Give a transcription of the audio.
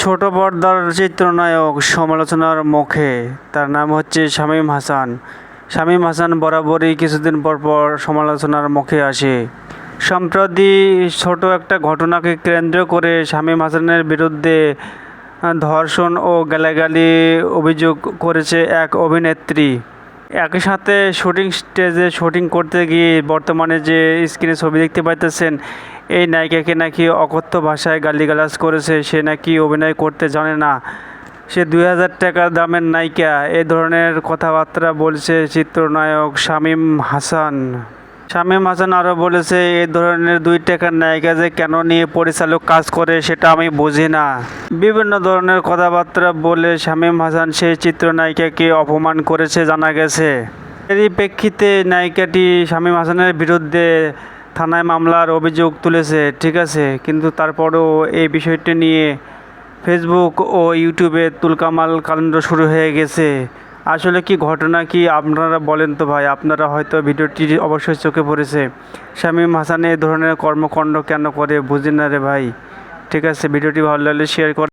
ছোট পর্দার চিত্রনায়ক সমালোচনার মুখে। তার নাম হচ্ছে শামীম হাসান। শামীম হাসান বরাবরই কিছুদিন পর পর সমালোচনার মুখে আসে। সম্প্রতি ছোট একটা ঘটনাকে কেন্দ্র করে শামীম হাসানের বিরুদ্ধে ধর্ষণ ও গালাগালি অভিযোগ করেছে এক অভিনেত্রী। একই সাথে শুটিং স্টেজে শুটিং করতে গিয়ে বর্তমানে যে স্ক্রিনে ছবি দেখতে পাইতেছেন এই নায়িকাকে নাকি অকথ্য ভাষায় গালিগালাজ করেছে, সে নাকি অভিনয় করতে জানে না। সে দুই হাজার টাকার দামের নায়িকা, এ ধরনের কথাবার্তা বলছে চিত্রনায়ক শামীম হাসান। শামীম হাসান আরও বলেছে এই ধরনের দুই টাকার নায়িকা যে কেন নিয়ে পরিচালক কাজ করে, সেটা আমি বুঝি না। বিভিন্ন ধরনের কথাবার্তা বলে শামীম হাসান সেই চিত্রনায়িকাকে অপমান করেছে, জানা গেছে। এরই প্রেক্ষিতে নায়িকাটি শামীম হাসানের বিরুদ্ধে থানায় মামলার অভিযোগ তুলেছে, ঠিক আছে, কিন্তু তারপরেও এই বিষয়টি নিয়ে ফেসবুক ও ইউটিউবে তুলকামাল কাণ্ড শুরু হয়ে গেছে। আসলে কি ঘটনা কি আপনারা বলেন তো ভাই? আপনারা হয়তো ভিডিওটি অবশ্যই চোখে পড়েছে। শামীম হাসান এই ধরনের কর্মকাণ্ড কেন করে বুঝি না রে ভাই? ঠিক আছে, ভিডিওটি ভালো লাগলে শেয়ার করে